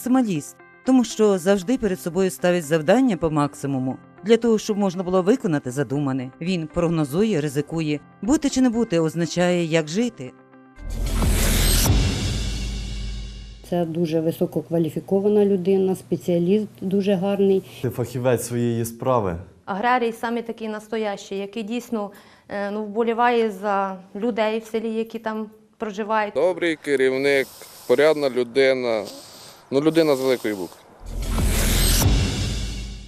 максималіст, тому що завжди перед собою ставить завдання по максимуму. Для того, щоб можна було виконати задумане, він прогнозує, ризикує. Бути чи не бути означає, як жити. Це дуже висококваліфікована людина, спеціаліст дуже гарний. Ти фахівець своєї справи. Аграрій саме такий настоящий, який дійсно е, ну, вболіває за людей в селі, які там проживають. Добрий керівник, порядна людина. Ну, людина з великої букви.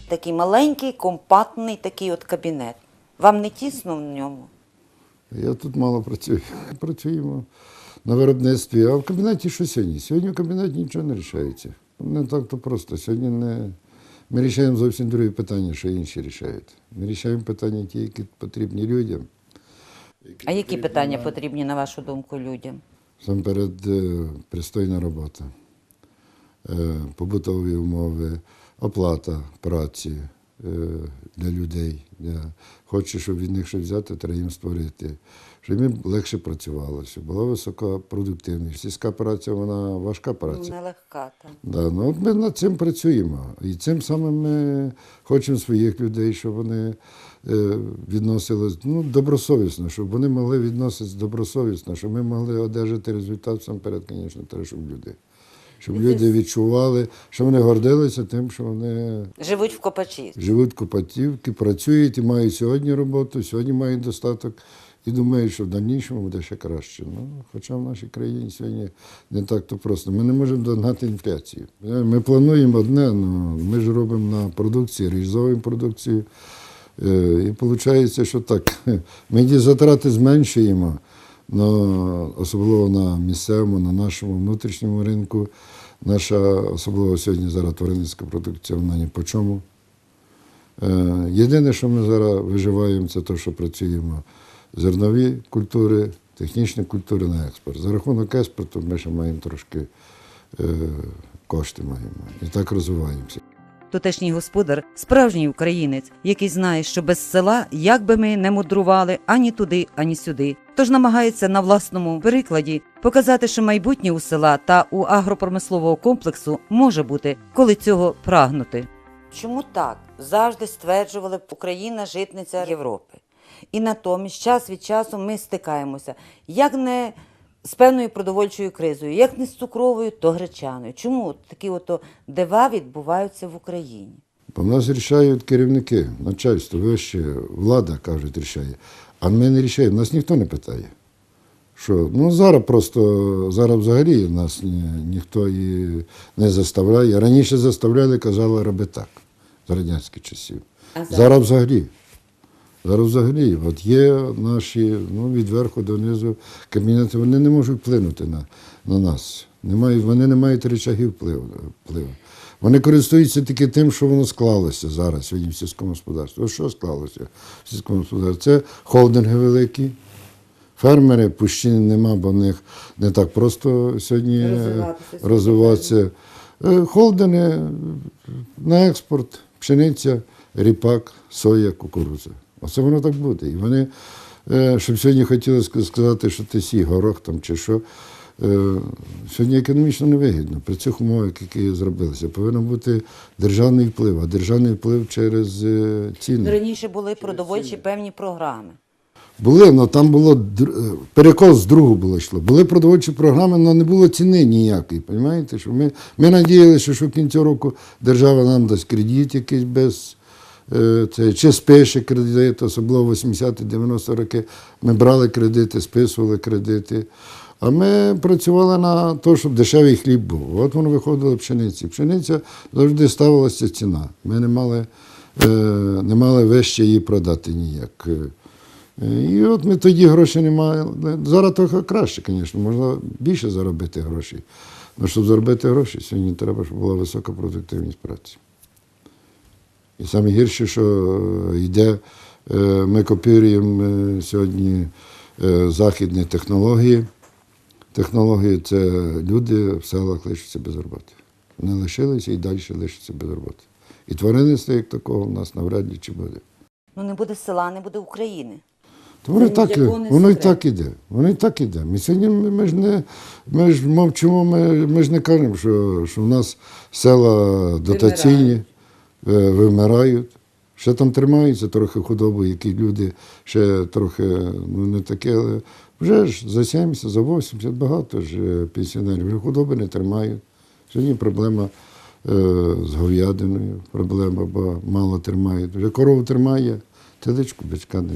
Такий маленький, компактний такий от кабінет. Вам не тісно в ньому? Я тут мало працюю. Працюємо на виробництві. А в кабінеті що сьогодні? Сьогодні в кабінеті нічого не рішається. Не так то просто. Сьогодні не... ми рішаємо зовсім другі питання, що інші рішають. Ми рішаємо питання ті, які потрібні людям. А які питання потрібні, на вашу думку, людям? Насамперед, е, пристойна робота, побутові умови, оплата праці е, для людей. Хочу, щоб від них щось взяти, треба їм створити, щоб їм легше працювало, щоб була висока продуктивність. Сільська праця, вона важка праця. Нелегка там. Да, ну от ми над цим працюємо. І цим самим ми хочемо своїх людей, щоб вони е, відносились ну, добросовісно, щоб вони могли відноситися добросовісно, щоб ми могли одержати результат сам перед, звісно, треба, щоб люди. Щоб люди відчували, що вони гордилися тим, що вони Живуть в копачі. живуть в працюють і мають сьогодні роботу, сьогодні мають достаток. І думають, що в дальнішому буде ще краще. Ну, хоча в нашій країні сьогодні не так то просто. Ми не можемо догнати інфляцію. Ми плануємо одне, але ми ж робимо на продукції, реалізовуємо продукцію. Е, І виходить, що так, ми ті затрати зменшуємо, но особливо на місцевому, на нашому внутрішньому ринку. Наша, особливо сьогодні зараз тваринницька продукція, вона ні по чому. Е, Єдине, що ми зараз виживаємо, це те, що працюємо зернові культури, технічні культури на експорт. За рахунок експорту ми ще маємо трошки е, кошти маємо. І так розвиваємося. Тутешній господар справжній українець, який знає, що без села, як би ми не мудрували ані туди, ані сюди. Тож намагається на власному прикладі показати, що майбутнє у села та у агропромислового комплексу може бути, коли цього прагнути. Чому так? Завжди стверджували Україна житниця Європи. І натомість час від часу ми стикаємося, як не з певною продовольчою кризою, як не з цукровою, то гречаною. Чому такі ото дива відбуваються в Україні? Бо в нас рішають керівники, начальство, вище, влада, кажуть, рішає. А ми не рішаємо, нас ніхто не питає. Що, ну зараз просто, зараз взагалі нас ні, ніхто і не заставляє. Раніше заставляли, казали, роби так, з радянських часів. А зараз? зараз взагалі. Зараз взагалі, от є наші, ну, від верху до низу кабінети, вони не можуть вплинути на, на нас. Не мають, вони не мають речагів впливу. впливу. Вони користуються тільки тим, що воно склалося зараз в сільському господарстві. Ось що склалося в сільському господарстві? Це холдинги великі. Фермери пущини нема, бо в них не так просто сьогодні е, Розвиватися. розвиватися. Е, Холдинги на експорт, пшениця, ріпак, соя, кукурудза. Оце воно так буде. І вони, е, щоб сьогодні хотіли сказати, що ти сій горох там чи що. е, Сьогодні економічно невигідно при цих умовах, які зробилися. Повинен бути державний вплив, а державний вплив через е, ціни. Раніше були продовольчі певні програми. Були, але там було перекос з другу було йшло. Були продовольчі програми, але не було ціни ніякої. Розумієте? Що ми, ми надіялися, що в кінці року держава нам дасть кредит якийсь без. Е, Це, чи спише кредит, особливо 80-90 роки. Ми брали кредити, списували кредити. А ми працювали на те, щоб дешевий хліб був. От воно виходило пшениці. Пшениця завжди ставилася ціна. Ми не мали, е, не мали вище її продати ніяк. Е, І от ми тоді грошей не мали. Зараз трохи краще, звісно, можна більше заробити грошей. Але щоб заробити гроші, сьогодні треба, щоб була висока продуктивність праці. І саме гірше, що е, йде, е, ми копіюємо е, сьогодні західні технології. Технології це люди в селах лишаться без роботи. Вони лишилися і далі лишаться без роботи. І тваринництва як такого в нас навряд ли чи буде. Ну не буде села, не буде України. То воно Це так, воно і так іде. Воно і так іде. Ми сьогодні ми, ми ж не ми ж мовчимо, ми, ми ж не кажемо, що, що в нас села дотаційні вимирають. Ще там тримаються трохи худоби, які люди ще трохи ну, не таке, але вже ж за 70, за 80 багато ж е, пенсіонерів. Вже худоби не тримають. Сьогодні проблема е, з говядиною, проблема, бо мало тримають. Вже корову тримає, теличку, бичка не,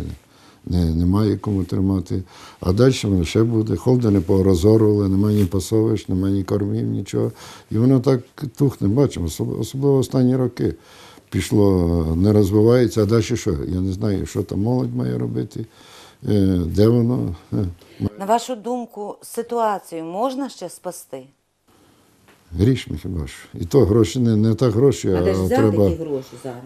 не, немає кому тримати. А далі воно ще буде. Холди не порозорували, немає ні пасовищ, немає ні кормів, нічого. І воно так тухне, бачимо, особливо останні роки. Пішло, не розвивається, а далі що? Я не знаю, що там молодь має робити, е, де воно. Е, На вашу думку, ситуацію можна ще спасти? Гріш ми хіба ж. І то гроші не, не так гроші, а, треба. гроші зараз?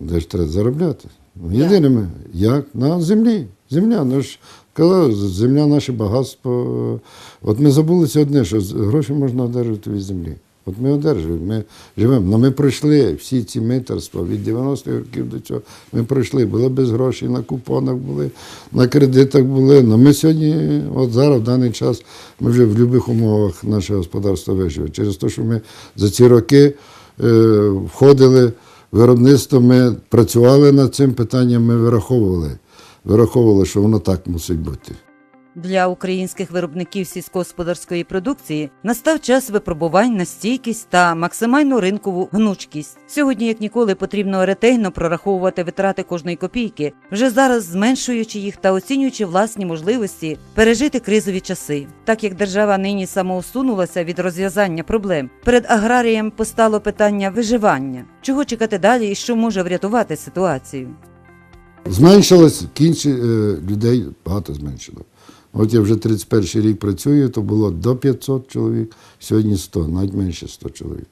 Де ж треба заробляти? Ну, Єдине ми, як? На землі. Земля. Ну ж казав, земля наше багатство. От ми забулися одне, що гроші можна одержати від землі. От ми одержуємо, ми живемо. Ну ми пройшли всі ці митерства від 90-х років до цього. Ми пройшли, були без грошей, на купонах були, на кредитах були. Ну ми сьогодні, от зараз, в даний час, ми вже в будь-яких умовах наше господарство виживе. Через те, що ми за ці роки е, входили виробництво, ми працювали над цим питанням, ми вираховували. Вираховували, що воно так мусить бути. Для українських виробників сільськогосподарської продукції настав час випробувань на стійкість та максимальну ринкову гнучкість. Сьогодні, як ніколи, потрібно ретельно прораховувати витрати кожної копійки, вже зараз зменшуючи їх та оцінюючи власні можливості пережити кризові часи. Так як держава нині самоусунулася від розв'язання проблем, перед аграрієм постало питання виживання. Чого чекати далі і що може врятувати ситуацію? Зменшилось кінці е, людей багато зменшило. От я вже 31 рік працюю, то було до 500 чоловік, сьогодні 100, навіть менше 100 чоловік.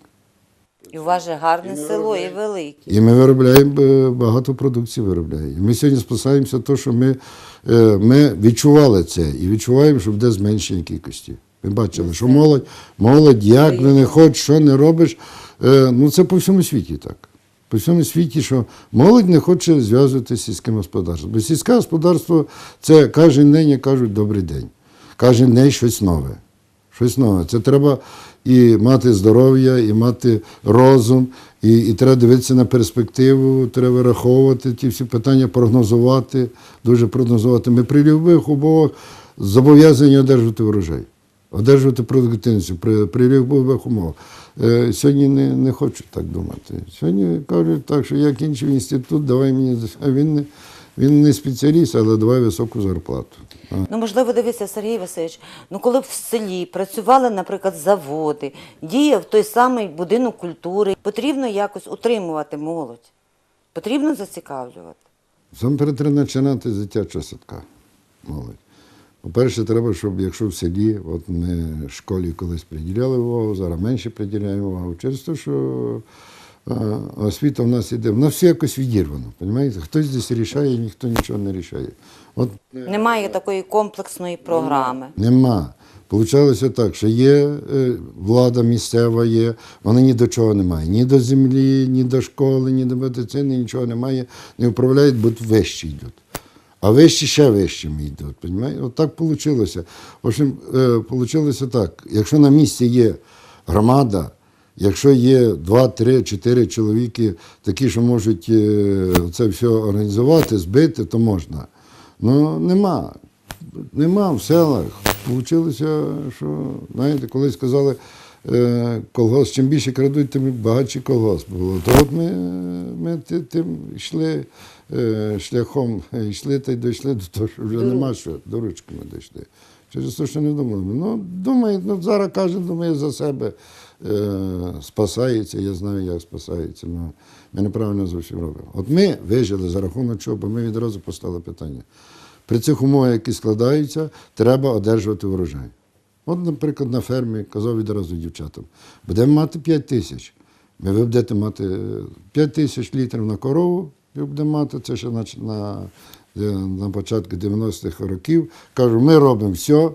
І у вас же гарне село і велике. І ми виробляємо е, багато продукції виробляємо. І Ми сьогодні спасаємося, то, що ми, е, ми відчували це і відчуваємо, що буде зменшення кількості. Ми бачили, що молодь, молодь, як не, хочеш, що не робиш. Е, Ну це по всьому світі так. По всьому світі, що молодь не хоче зв'язуватися з сільським господарством. Бо сільське господарство це кожен день, як кажуть, добрий день. Кожен день щось нове. Щось нове. Це треба і мати здоров'я, і мати розум, і, і треба дивитися на перспективу, треба враховувати ті всі питання, прогнозувати, дуже прогнозувати. Ми при любих умовах зобов'язані одержувати врожай, одержувати продуктивність при, при любих умовах. Е, сьогодні не, не хочу так думати. Сьогодні кажуть так, що я кінчив інститут, давай мені. А він не, він не спеціаліст, але давай високу зарплату. Ну, можливо, дивіться, Сергій Васильович, ну коли б в селі працювали, наприклад, заводи, діяв той самий будинок культури, потрібно якось утримувати молодь, потрібно зацікавлювати. Сам перед треба починати з дитячого садка. Молодь. По-перше, треба, щоб якщо в селі, от ми в школі колись приділяли увагу, зараз менше приділяємо увагу. Через те, що освіта в нас іде, в нас все якось відірвано. Розумієте? Хтось десь рішає, ніхто нічого не рішає. От Немає такої комплексної програми. Нема. Получалося так, що є е, влада місцева, є, вона ні до чого немає. Ні до землі, ні до школи, ні до медицини, нічого немає. Не управляють, бо вищі йдуть. А вищі ще вищими йдуть. Понімаєте? От так вийшло. В общем, вийшло так. Якщо на місці є громада, якщо є два, три, чотири чоловіки, такі, що можуть е, це все організувати, збити, то можна. Ну, нема. Нема в селах. Получилося, що, знаєте, колись сказали, е, колгосп, чим більше крадуть, тим багатший колгосп було. То от ми, ми тим йшли е, шляхом, е, йшли та й дійшли до того, що вже нема що, до ручки ми дійшли. Через те, що не думали. Ну, думає, ну зараз кожен думає за себе, е, спасається, я знаю, як спасається. Ну, ми неправильно зовсім робимо. От ми вижили за рахунок чого, бо ми відразу поставили питання. При цих умовах, які складаються, треба одержувати врожай. От, наприклад, на фермі казав відразу дівчатам, будемо мати 5 тисяч. Ми ви будете мати 5 тисяч літрів на корову, будемо мати, це ще на, на, на початку 90-х років. Кажу, ми робимо все,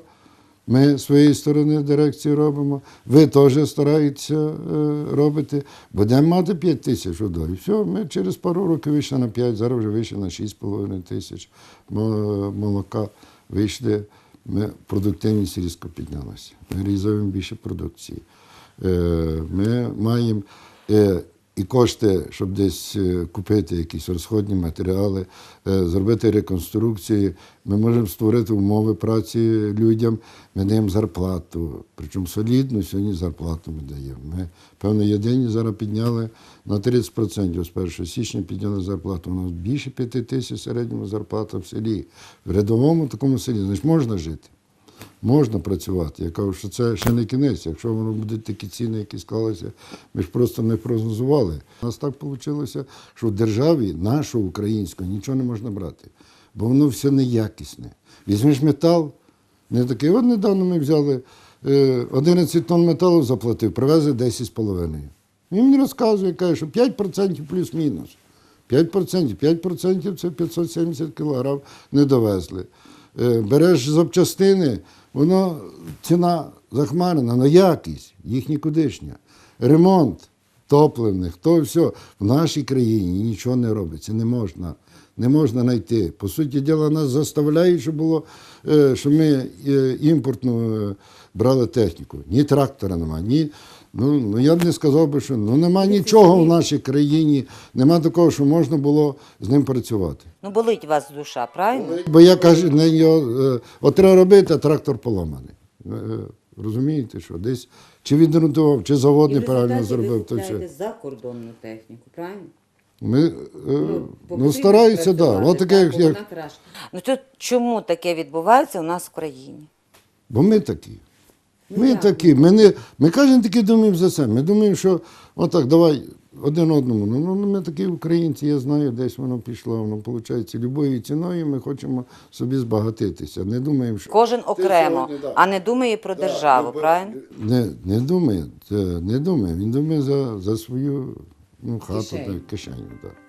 Ми з своєї сторони дирекції робимо. Ви теж стараєтеся е, робити. Будемо мати 5 тисяч удой. Все, ми через пару років вийшли на 5, зараз вже вийшли на 6,5 тисяч молока. Вийшли, ми, продуктивність різко піднялася. Ми реалізуємо більше продукції. Е, Ми маємо е, і кошти, щоб десь е, купити якісь розходні матеріали, е, зробити реконструкції. Ми можемо створити умови праці людям. Ми даємо зарплату, причому солідну сьогодні зарплату ми даємо. Ми, певно, єдині зараз підняли на 30%. З 1 січня підняли зарплату. У нас більше 5 тисяч середньому зарплата в селі. В рядовому такому селі, значить, можна жити. Можна працювати. Я кажу, що це ще не кінець. Якщо воно будуть такі ціни, які склалися, ми ж просто не прогнозували. У нас так вийшло, що в державі нашого українського нічого не можна брати, бо воно все неякісне. Візьмеш метал, не такий. От недавно ми взяли е, 11 тонн металу заплатив, привезли 10,5. Він мені розказує, каже, що 5% плюс-мінус. 5%, 5% це 570 кілограм не довезли. Е, Береш запчастини, воно ціна захмарена на якість, їх нікудишня. Ремонт топливних, то все. В нашій країні нічого не робиться, не можна. Не можна знайти. По суті діла, нас заставляють, щоб було, е, що ми е, імпортну е, брали техніку. Ні трактора нема, ні. Ну, ну я б не сказав би, що ну, нема нічого в нашій країні, нема такого, що можна було з ним працювати. Ну, болить вас душа, правильно? Бо я кажу, не його, е, от треба робити, а трактор поламаний. Е, е, Розумієте, що десь чи відремонтував, чи завод неправильно зробив, то все. за кордонну техніку, правильно? Ми е, ну, стараються, так. Да. От таке, як, як, Ну то чому таке відбувається у нас в країні? бо ми такі. Ми такі. Ми, не, ми кожен таки думаємо за себе. Ми думаємо, що отак, давай один одному. Ну, ну, ми такі українці, я знаю, десь воно пішло, воно виходить, любою ціною ми хочемо собі збагатитися. Не думаємо, що. Кожен окремо, сьогодні, да. а не думає про державу, правильно? Не, не думає, це не думає. Він думає за, за свою ну, хату Кишеню. та кишеню. Так.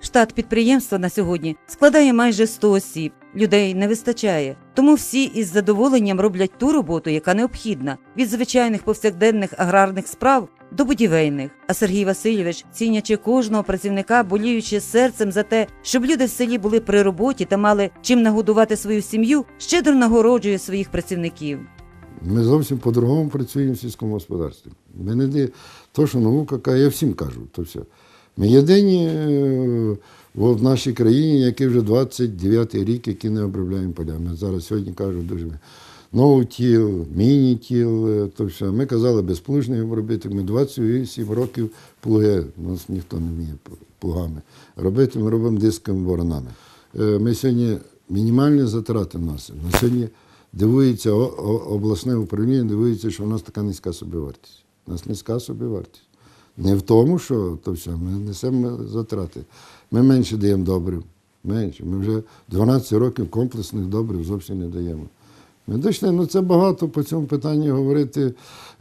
Штат підприємства на сьогодні складає майже 100 осіб. Людей не вистачає. Тому всі із задоволенням роблять ту роботу, яка необхідна від звичайних повсякденних аграрних справ до будівельних. А Сергій Васильович, цінячи кожного працівника, боліючи серцем за те, щоб люди в селі були при роботі та мали чим нагодувати свою сім'ю, щедро нагороджує своїх працівників. Ми зовсім по-другому працюємо в сільському господарстві. Ми не то, що наука я всім кажу, то все. Ми єдині е, в нашій країні, які вже 29-й рік, які не обробляємо поля. Ми зараз сьогодні кажуть дуже ноутіл, міні-тіл, е, то все. Ми казали безплужний обробити. Ми 27 років плуги, нас ніхто не вміє плугами робити, ми робимо дисковими воронами. Е, Ми сьогодні мінімальні затрати носимо. На сьогодні дивується обласне управління, дивується, що у нас така низька собівартість. У нас низька собівартість. Не в тому, що то все, ми несемо затрати. Ми менше даємо добрив. Менше. Ми вже 12 років комплексних добрив зовсім не даємо. Ми дійшли, ну це багато по цьому питанні говорити,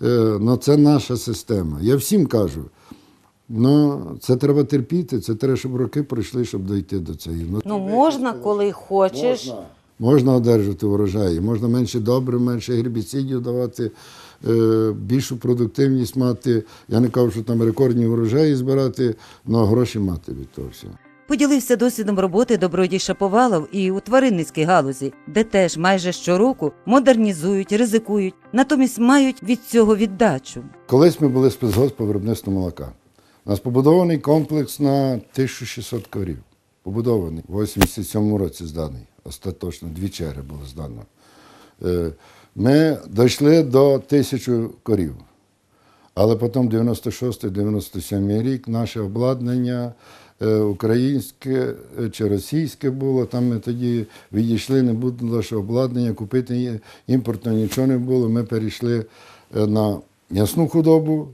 е, ну це наша система. Я всім кажу, ну це треба терпіти, це треба, щоб роки пройшли, щоб дійти до цієї. Ну можна, коли хочеш. Можна одержати урожай, можна менше добрив, менше гербіцидів давати, більшу продуктивність мати. Я не кажу, що там рекордні урожаї збирати, але гроші мати від того всього. Поділився досвідом роботи добродій Шаповалов і у тваринницькій галузі, де теж майже щороку модернізують, ризикують, натомість мають від цього віддачу. Колись ми були спецгосп по виробництву молока. У нас побудований комплекс на 1600 корів. Побудований. В 87-му році зданий. Остаточно, дві черги було здано. Ми дійшли до тисячі корів. Але потім 96-97 рік наше обладнання е, українське чи російське було. Там ми тоді відійшли, не було наше обладнання, купити і- імпортного нічого не було. Ми перейшли е, на м'ясну худобу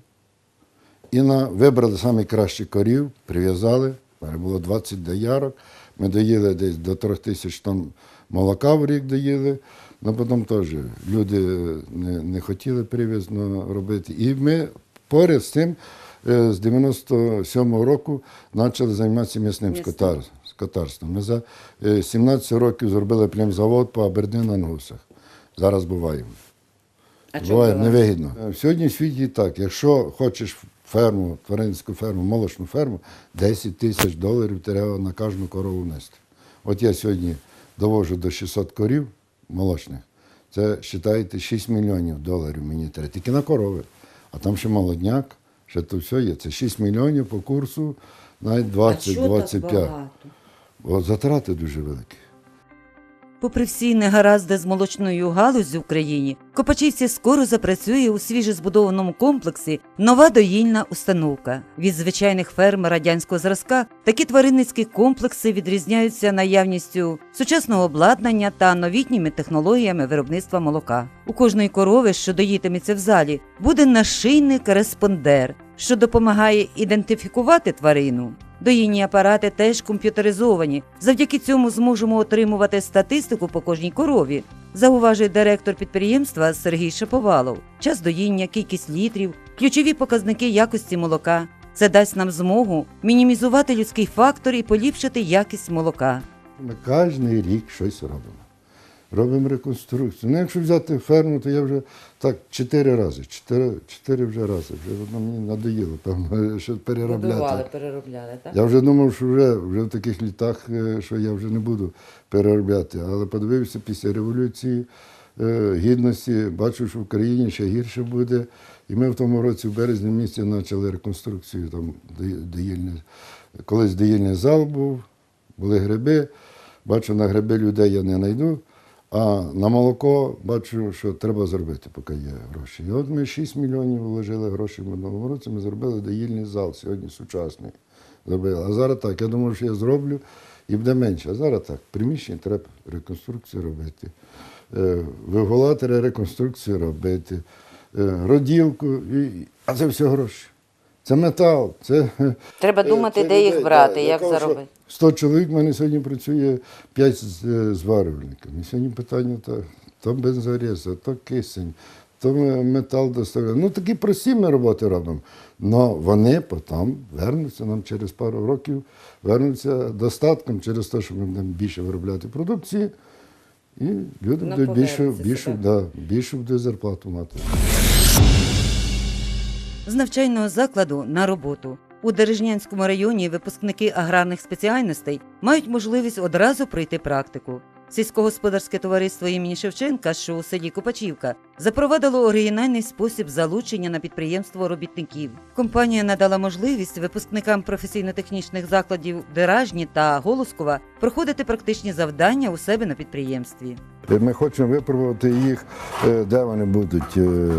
і на вибрали найкращих корів, прив'язали. Було 20 доярок. Ми доїли десь до 3 тисяч тонн молока в рік доїли. Ну, потім теж люди не, не хотіли привіз ну, робити. І ми поряд з цим е, з 97-го року почали займатися м'ясним скотар, скотарством. Ми за е, 17 років зробили племзавод по Абердин Ангусах. Зараз буваємо. А Буває невигідно. Е, Сьогодні в світі так, якщо хочеш ферму, тваринську ферму, молочну ферму, 10 тисяч доларів треба на кожну корову внести. От я сьогодні довожу до 600 корів молочних. Це, вважайте, 6 мільйонів доларів мені треба. Тільки на корови. А там ще молодняк, ще то все є. Це 6 мільйонів по курсу, навіть 20-25. Бо затрати дуже великі. Попри всі негаразди з молочною галуззю в країні, Копачівці скоро запрацює у свіжезбудованому комплексі нова доїльна установка. Від звичайних ферм радянського зразка такі тваринницькі комплекси відрізняються наявністю сучасного обладнання та новітніми технологіями виробництва молока. У кожної корови, що доїтиметься в залі, буде нашийник респондер, що допомагає ідентифікувати тварину. Доїнні апарати теж комп'ютеризовані. Завдяки цьому зможемо отримувати статистику по кожній корові, зауважує директор підприємства Сергій Шаповалов. Час доїння, кількість літрів, ключові показники якості молока. Це дасть нам змогу мінімізувати людський фактор і поліпшити якість молока. Ми кожен рік щось робимо. Робимо реконструкцію. Ну, якщо взяти ферму, то я вже так чотири рази. Чотири, чотири вже рази. Вже воно мені надоїло, певно, що переробляти. Будували, переробляли, так? Я вже думав, що вже, вже в таких літах, е, що я вже не буду переробляти. Але подивився після революції е, гідності, бачу, що в країні ще гірше буде. І ми в тому році, в березні місяці, почали реконструкцію. Там доїльний, колись доїльний зал був, були гриби. Бачу, на гриби людей я не знайду. А на молоко бачу, що треба зробити, поки є гроші. І от ми 6 мільйонів вложили гроші в минулому році. Ми зробили доїльний зал сьогодні сучасний. Зробили. А зараз так, я думав, що я зроблю і буде менше. А зараз так, приміщення треба реконструкцію робити. Е, Вигулатори реконструкцію робити, е, роділку, і, а це все гроші. Це метал, це Треба Е, думати, це де їх брати, як кажу, заробити. 100 чоловік в мене сьогодні працює 5 зварювальників. І сьогодні питання то, то бензореза, то кисень, то метал доставляємо. Ну такі прості ми роботи робимо. Але вони потім вернуться нам через пару років, вернуться достатком через те, що ми будемо більше виробляти продукції. І люди будуть більше, більше, да, більше буде зарплату мати. З навчального закладу на роботу. У Дережнянському районі випускники аграрних спеціальностей мають можливість одразу пройти практику. Сільськогосподарське товариство імені Шевченка, що у селі Копачівка, запровадило оригінальний спосіб залучення на підприємство робітників. Компанія надала можливість випускникам професійно-технічних закладів Деражні та Голоскова проходити практичні завдання у себе на підприємстві. Ми хочемо випробувати їх, е, де вони будуть, е,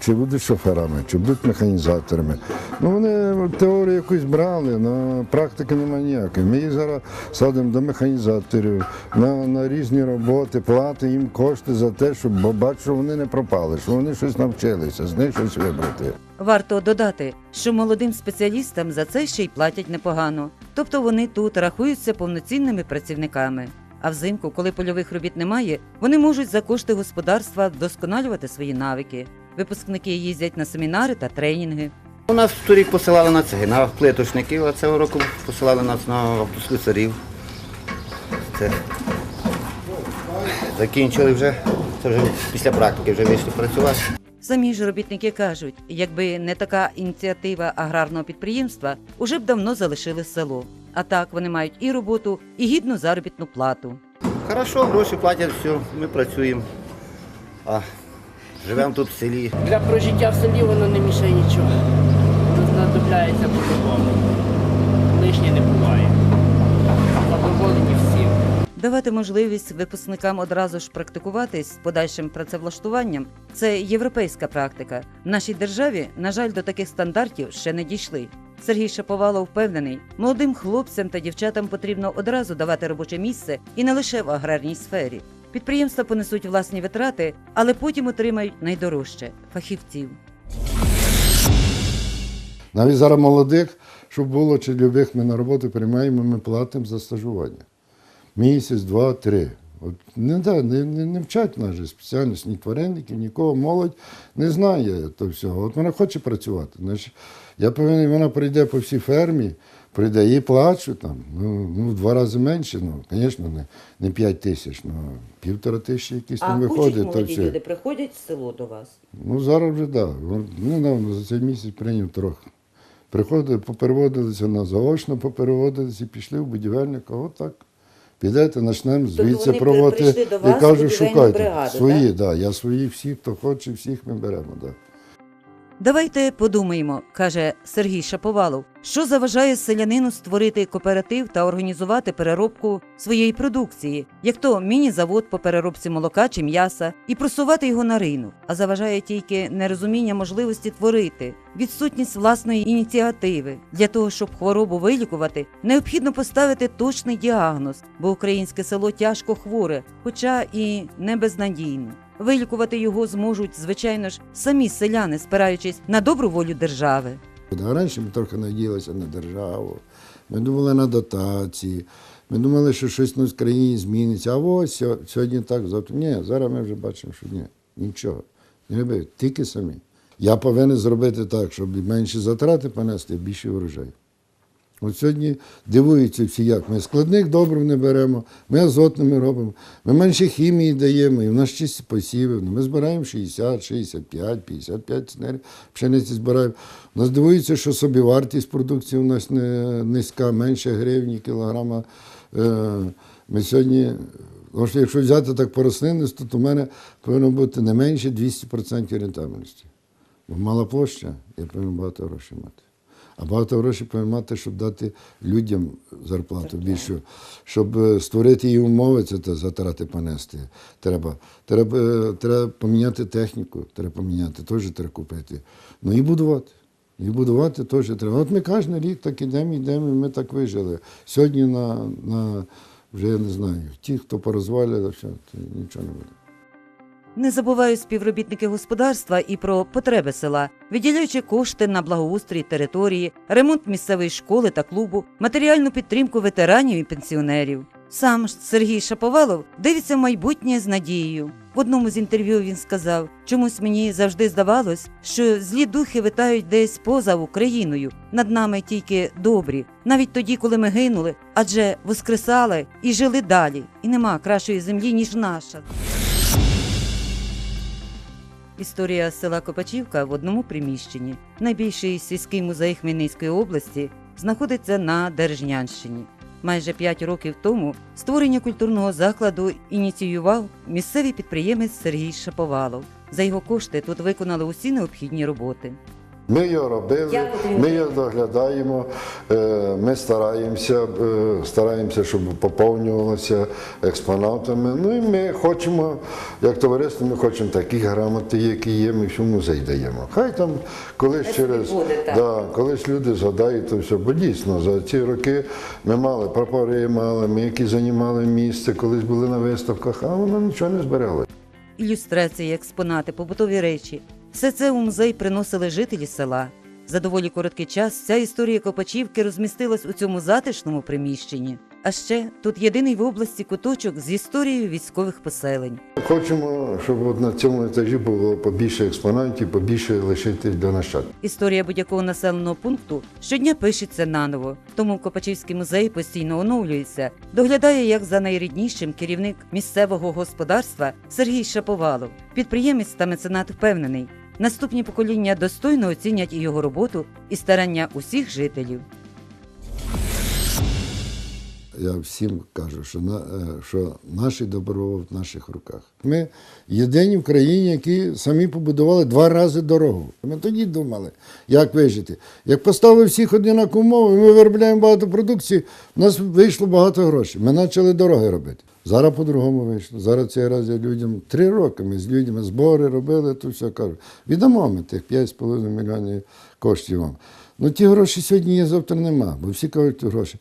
чи будуть шоферами, чи будуть механізаторами. Ну, вони теорію якусь брали, але практики немає ніякої. Ми їх зараз садимо до механізаторів на, на різні роботи, платимо їм кошти за те, щоб бачу, що вони не пропали, що вони щось навчилися, з них щось вибрати. Варто додати, що молодим спеціалістам за це ще й платять непогано, тобто вони тут рахуються повноцінними працівниками. А взимку, коли польових робіт немає, вони можуть за кошти господарства вдосконалювати свої навики. Випускники їздять на семінари та тренінги. У нас торік посилали на це, на плиточників, а цього року посилали нас на автослюсарів. Це закінчили вже, це вже після практики вже вийшли працювати. Самі ж робітники кажуть, якби не така ініціатива аграрного підприємства, уже б давно залишили село. А так вони мають і роботу, і гідну заробітну плату. Хорошо, гроші платять, все, ми працюємо. А живемо тут в селі. Для прожиття в селі воно не мішає нічого. Знадобляється по-любому. Лишнє не буває. Задоволені всім. Давати можливість випускникам одразу ж практикуватись з подальшим працевлаштуванням це європейська практика. В нашій державі, на жаль, до таких стандартів ще не дійшли. Сергій Шаповалов впевнений, молодим хлопцям та дівчатам потрібно одразу давати робоче місце і не лише в аграрній сфері. Підприємства понесуть власні витрати, але потім отримають найдорожче фахівців. Навіть зараз молодих, щоб було чи любих, ми на роботу приймаємо, ми платимо за стажування. Місяць, два, три. От не, да, не, не, не вчать нас же спеціальність ні тваринників, нікого молодь не знає то всього. От вона хоче працювати. Значить, я повинен, вона прийде по всій фермі, прийде і плачу там. Ну, ну в два рази менше, ну, звісно, не, не 5 тисяч, ну півтора тисячі якісь там виходить. Молоді люди приходять в село до вас? Ну зараз вже так. Да. Недавно за цей місяць прийняв трохи. Приходили, попереводилися на заочно, попереводилися і пішли в будівельника. Отак. Підете, почнемо звідси вони проводити. прийшли до І вас в кажу, будівельну шукайте. бригаду, свої, так? да, я свої всіх, хто хоче, всіх ми беремо. Да. Давайте подумаємо, каже Сергій Шаповалов, що заважає селянину створити кооператив та організувати переробку своєї продукції, як то міні-завод по переробці молока чи м'яса, і просувати його на ринок, а заважає тільки нерозуміння можливості творити, відсутність власної ініціативи. Для того, щоб хворобу вилікувати, необхідно поставити точний діагноз, бо українське село тяжко хворе, хоча і не безнадійно. Вилікувати його зможуть, звичайно ж, самі селяни, спираючись на добру волю держави. Раніше ми трохи надіялися на державу, ми думали на дотації, ми думали, що щось на країні зміниться. А ось сьогодні так, завтра. Ні, зараз ми вже бачимо, що ні, нічого. Не робити, тільки самі. Я повинен зробити так, щоб менші затрати понести, більше врожай. От сьогодні дивуються всі, як ми складних добрив не беремо, ми азотними робимо, ми менше хімії даємо, і в нас чисті посіви. Ну, Ми збираємо 60, 65, 55 центнерів пшениці збираємо. У Нас дивується, що собівартість продукції у нас не, низька, менше гривні кілограма. Е, ми сьогодні, якщо взяти так по рослинництву, то в мене повинно бути не менше 200% рентабельності. Бо мала площа, я повинен багато грошей мати. А багато грошей повинен мати, щоб дати людям зарплату більшу, щоб е, створити її умови, це затрати понести. Треба, треба, е, треба поміняти техніку, треба поміняти, теж треба купити. Ну і будувати. І будувати теж треба. От ми кожен рік так ідемо, йдемо, і ми так вижили. Сьогодні на, на вже я не знаю, ті, хто порозвалювали, все, нічого не буде. Не забувають співробітники господарства і про потреби села, виділяючи кошти на благоустрій території, ремонт місцевої школи та клубу, матеріальну підтримку ветеранів і пенсіонерів. Сам Сергій Шаповалов дивиться в майбутнє з надією. В одному з інтерв'ю він сказав: чомусь мені завжди здавалось, що злі духи витають десь поза Україною. Над нами тільки добрі, навіть тоді, коли ми гинули, адже воскресали і жили далі, і нема кращої землі, ніж наша. Історія села Копачівка в одному приміщенні. Найбільший сільський музей Хмельницької області знаходиться на Держнянщині. Майже п'ять років тому створення культурного закладу ініціював місцевий підприємець Сергій Шаповалов. За його кошти тут виконали усі необхідні роботи. Ми його робили, ми його доглядаємо, е, ми стараємося, е, стараємося, щоб поповнювалося експонатами. Ну і ми хочемо, як товариство, ми хочемо такі грамоти, які є, ми всю музей даємо. Хай там колись через да, колись люди згадають, то все. Бо дійсно за ці роки ми мали прапори, мали, ми які займали місце, колись були на виставках, а воно нічого не збирало. ілюстрації, експонати, побутові речі. Все це у музей приносили жителі села. За доволі короткий час ця історія Копачівки розмістилась у цьому затишному приміщенні. А ще тут єдиний в області куточок з історією військових поселень. Хочемо, щоб от на цьому етажі було побільше експонатів, побільше лишити для нащадків. Історія будь-якого населеного пункту щодня пишеться наново. Тому Копачівський музей постійно оновлюється. Доглядає як за найріднішим керівник місцевого господарства Сергій Шаповалов. Підприємець та меценат впевнений, наступні покоління достойно оцінять і його роботу і старання усіх жителів. Я всім кажу, що, на, е, що наші добро в наших руках. Ми єдині в країні, які самі побудували два рази дорогу. Ми тоді думали, як вижити. Як поставили всіх однакові умови, ми виробляємо багато продукції, у нас вийшло багато грошей. Ми почали дороги робити. Зараз по-другому вийшло. Зараз цей раз я людям три роки ми з людьми збори робили, то все кажу. Віддамо ми тих 5,5 мільйонів коштів вам. Ну ті гроші сьогодні є, завтра нема, бо всі кажуть, гроші.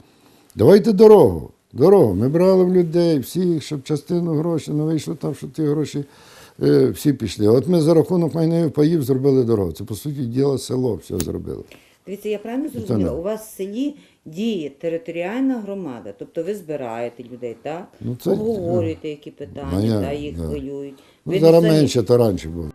Давайте дорогу. Дорогу. Ми брали в людей всіх, щоб частину грошей, не вийшло там, що ті гроші е, всі пішли. От ми за рахунок майнових паїв зробили дорогу. Це, по суті, діло село все зробили. Дивіться, я правильно зрозуміла? У вас в селі діє територіальна громада, тобто ви збираєте людей, так? Ну, це- Обговорюєте, які питання, Ну, я- та, їх да. хвилюють. Ну, Ви зараз самі- менше, то раніше було.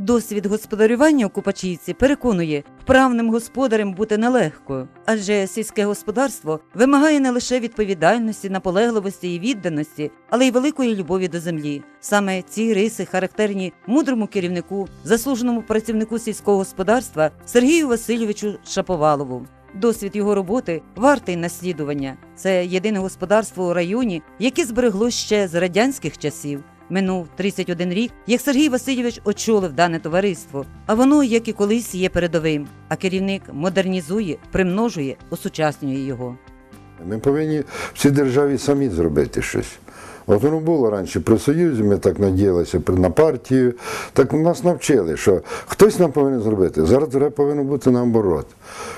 Досвід господарювання у Купачівці переконує, вправним господарем бути нелегко, адже сільське господарство вимагає не лише відповідальності, наполегливості і відданості, але й великої любові до землі. Саме ці риси характерні мудрому керівнику, заслуженому працівнику сільського господарства Сергію Васильовичу Шаповалову. Досвід його роботи вартий наслідування. Це єдине господарство у районі, яке зберегло ще з радянських часів. Минув 31 рік, як Сергій Васильович очолив дане товариство, а воно, як і колись, є передовим. А керівник модернізує, примножує, осучаснює його. Ми повинні в цій державі самі зробити щось. От воно було раніше при Союзі, ми так надіялися на партію. Так нас навчили, що хтось нам повинен зробити. Зараз треба повинно бути наоборот.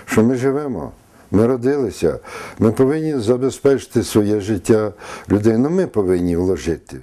Що ми живемо, ми родилися, ми повинні забезпечити своє життя людей. Ну ми повинні вложити.